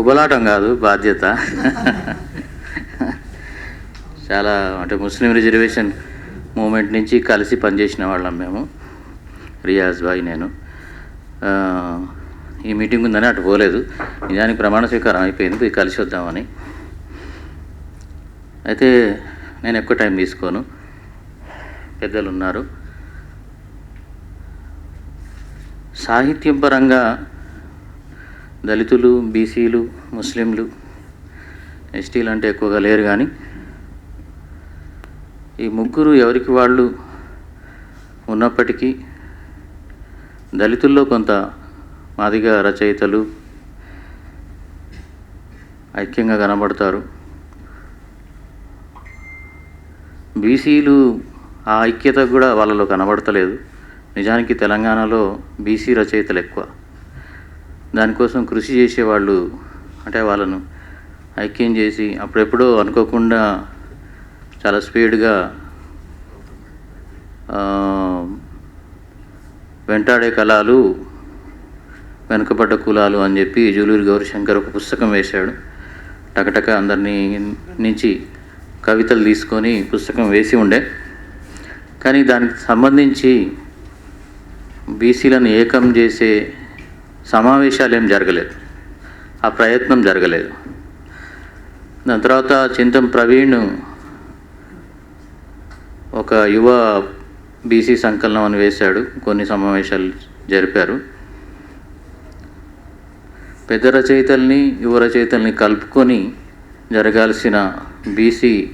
ఉబలాటం కాదు బాధ్యత. చాలా అంటే ముస్లిం రిజర్వేషన్ మూమెంట్ నుంచి కలిసి పనిచేసిన వాళ్ళం మేము రియాజ్ బాయ్ నేను. ఈ మీటింగ్ ఉందని అటు పోలేదు. నిజానికి ప్రమాణ స్వీకారం అయిపోయింది పోయి కలిసి వద్దామని. అయితే నేను ఎక్కువ టైం తీసుకోను. పెద్దలు ఉన్నారు. సాహిత్యం పరంగా దళితులు బీసీలు ముస్లింలు ఎస్టీలు అంటే ఎక్కువగా లేరు కానీ ఈ ముగ్గురు ఎవరికి వాళ్ళు ఉన్నప్పటికీ దళితుల్లో కొంత మాదిగ రచయితలు ఐక్యంగా కనబడతారు. బీసీలు ఆ ఐక్యత కూడా వాళ్ళలో కనబడతలేదు. నిజానికి తెలంగాణలో బీసీ రచయితలు ఎక్కువ. దానికోసం కృషి చేసేవాళ్ళు అంటే వాళ్ళను ఐక్యం చేసి అప్పుడెప్పుడో అనుకోకుండా చాలా స్పీడ్గా వెంటాడే కళాలు వెనుకబడ్డ కులాలు అని చెప్పి జూలూరి గౌరీశంకర్ ఒక పుస్తకం వేశాడు. టకటక అందరినీ నుంచి కవితలు తీసుకొని పుస్తకం వేసి ఉండే. కానీ దానికి సంబంధించి బీసీలను ఏకం చేసే సమావేశాలు ఏం జరగలేదు. ఆ ప్రయత్నం జరగలేదు. దాని తర్వాత చింతం ప్రవీణ్ ఒక యువ బీసీ సంకలనం అని వేశాడు. కొన్ని సమావేశాలు జరిపారు. పెద్ద రచయితల్ని యువ రచయితల్ని కలుపుకొని జరగాల్సిన బీసీ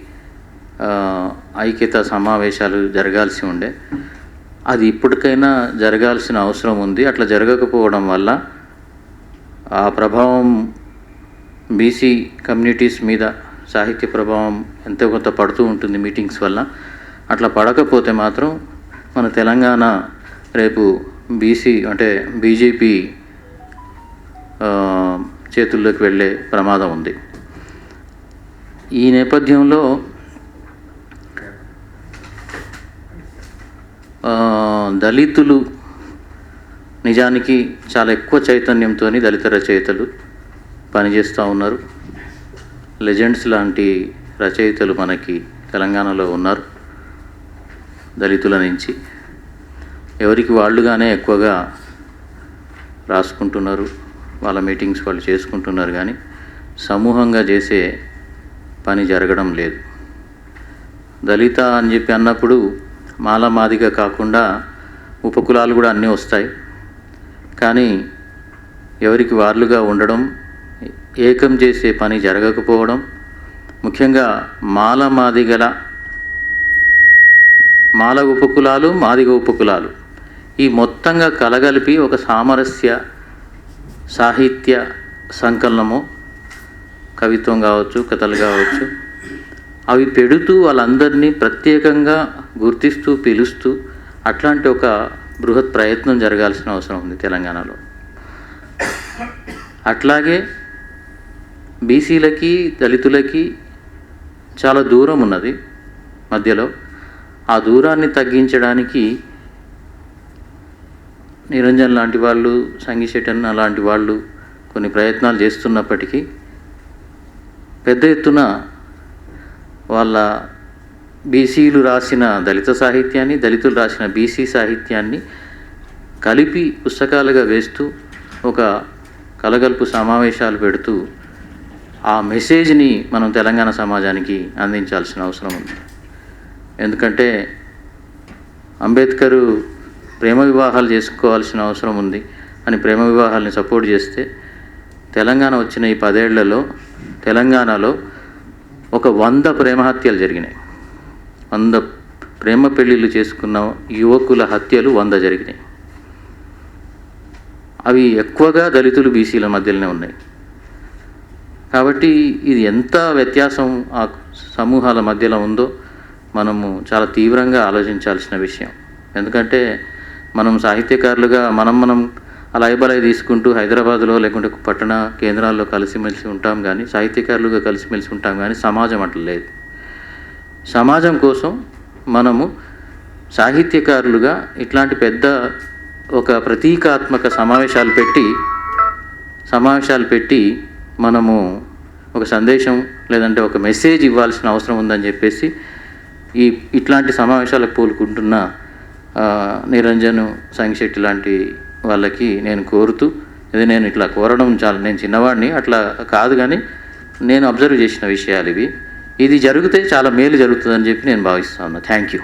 ఐక్యత సమావేశాలు జరగాల్సి ఉండే. అది ఇప్పటికైనా జరగాల్సిన అవసరం ఉంది. అట్లా జరగకపోవడం వల్ల ఆ ప్రభావం బీసీ కమ్యూనిటీస్ మీద సాహిత్య ప్రభావం ఎంతో కొంత పడుతూ ఉంటుంది మీటింగ్స్ వల్ల. అట్లా పడకపోతే మాత్రం మన తెలంగాణ రేపు బీసీ అంటే బీజేపీ చేతుల్లోకి వెళ్ళే ప్రమాదం ఉంది. ఈ నేపథ్యంలో ఆ, దళితులు నిజానికి చాలా ఎక్కువ చైతన్యంతో దళిత రచయితలు పనిచేస్తూ ఉన్నారు. లెజెండ్స్ లాంటి రచయితలు మనకి తెలంగాణలో ఉన్నారు. దళితుల నుంచి ఎవరికి వాళ్ళుగానే ఎక్కువగా రాసుకుంటున్నారు. వాళ్ళ మీటింగ్స్ వాళ్ళు చేసుకుంటున్నారు కానీ సమూహంగా చేసే పని జరగడం లేదు. దళిత అని చెప్పి అన్నప్పుడు మాల మాదిగా కాకుండా ఉపకులాలు కూడా అన్నీ వస్తాయి. కానీ ఎవరికి వార్లుగా ఉండడం ఏకం చేసే పని జరగకపోవడం ముఖ్యంగా మాల మాదిగల మాల ఉపకులాలు మాదిగ ఉపకులాలు. ఈ మొత్తంగా కలగలిపి ఒక సామరస్య సాహిత్య సంకలనము కవిత్వం కావచ్చు కథలు కావచ్చు అవి పెడుతూ వాళ్ళందరినీ ప్రత్యేకంగా గుర్తిస్తూ పిలుస్తూ అట్లాంటి ఒక బృహత్ ప్రయత్నం జరగాల్సిన అవసరం ఉంది తెలంగాణలో. అట్లాగే బీసీలకి దళితులకి చాలా దూరం ఉన్నది మధ్యలో. ఆ దూరాన్ని తగ్గించడానికి నిరంజన్ లాంటి వాళ్ళు సంగీశెట్టన్ అలాంటి వాళ్ళు కొన్ని ప్రయత్నాలు చేస్తున్నప్పటికీ పెద్ద ఎత్తున వాళ్ళ బీసీలు రాసిన దళిత సాహిత్యాన్ని దళితులు రాసిన బీసీ సాహిత్యాన్ని కలిపి పుస్తకాలుగా వేస్తూ ఒక కలగలుపు సమావేశాలు పెడుతూ ఆ మెసేజ్ని మనం తెలంగాణ సమాజానికి అందించాల్సిన అవసరం ఉంది. ఎందుకంటే అంబేద్కరు ప్రేమ వివాహాలు చేసుకోవాల్సిన అవసరం ఉంది అని ప్రేమ వివాహాలని సపోర్ట్ చేస్తే తెలంగాణ వచ్చిన ఈ పదేళ్ళలో తెలంగాణలో ఒక వంద ప్రేమ హత్యలు జరిగినాయి. వంద ప్రేమ పెళ్ళిళ్ళు చేసుకున్న యువకుల హత్యలు వంద జరిగినాయి. అవి ఎక్కువగా దళితులు బీసీల మధ్యలోనే ఉన్నాయి. కాబట్టి ఇది ఎంత వ్యత్యాసం ఆ సమూహాల మధ్యలో ఉందో మనము చాలా తీవ్రంగా ఆలోచించాల్సిన విషయం. ఎందుకంటే మనం సాహిత్యకారులుగా మనం మనం అలయబలయ తీసుకుంటూ హైదరాబాద్లో లేకుంటే పట్టణ కేంద్రాల్లో కలిసిమెలిసి ఉంటాం కానీ సాహిత్యకారులుగా కలిసిమెలిసి ఉంటాం కానీ సమాజం అట్లా లేదు. సమాజం కోసం మనము సాహిత్యకారులుగా ఇట్లాంటి పెద్ద ఒక ప్రతీకాత్మక సమావేశాలు పెట్టి సమావేశాలు పెట్టి మనము ఒక సందేశం లేదంటే ఒక మెసేజ్ ఇవ్వాల్సిన అవసరం ఉందని చెప్పేసి ఈ ఇట్లాంటి సమావేశాలకు పూలుకుంటున్న నిరంజన్ సంగిశెట్టి లాంటి వాళ్ళకి నేను కోరుతూ ఇది నేను ఇట్లా కోరడం చాలా నేను చిన్నవాడిని అట్లా కాదు కానీ నేను అబ్జర్వ్ చేసిన విషయాలు ఇవి. ఇది జరిగితే చాలా మేలు జరుగుతుందని చెప్పి నేను భావిస్తాను థ్యాంక్ యూ